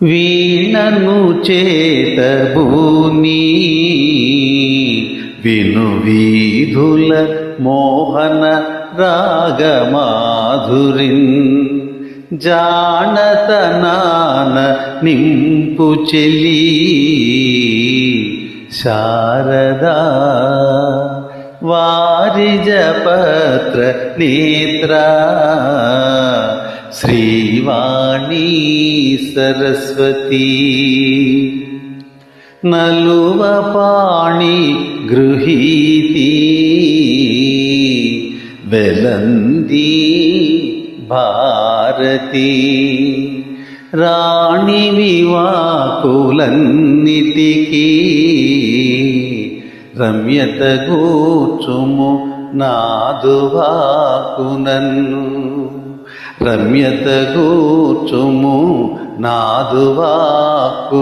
వీణను చేత భూని విను వీధుల మోహన రాగమాధురిన్ జానతనాన నింపు చెలి శారదా వారిజపత్ర నేత్ర శ్రీవాణీ సరస్వతీ నలువపాణి గృహీతి వెలంది భారతి రాణి వివాకులన్నిటికీ రమ్యత గోచుము నాదువాకు నన్ను రమ్యత కూర్చుము నాదువాకు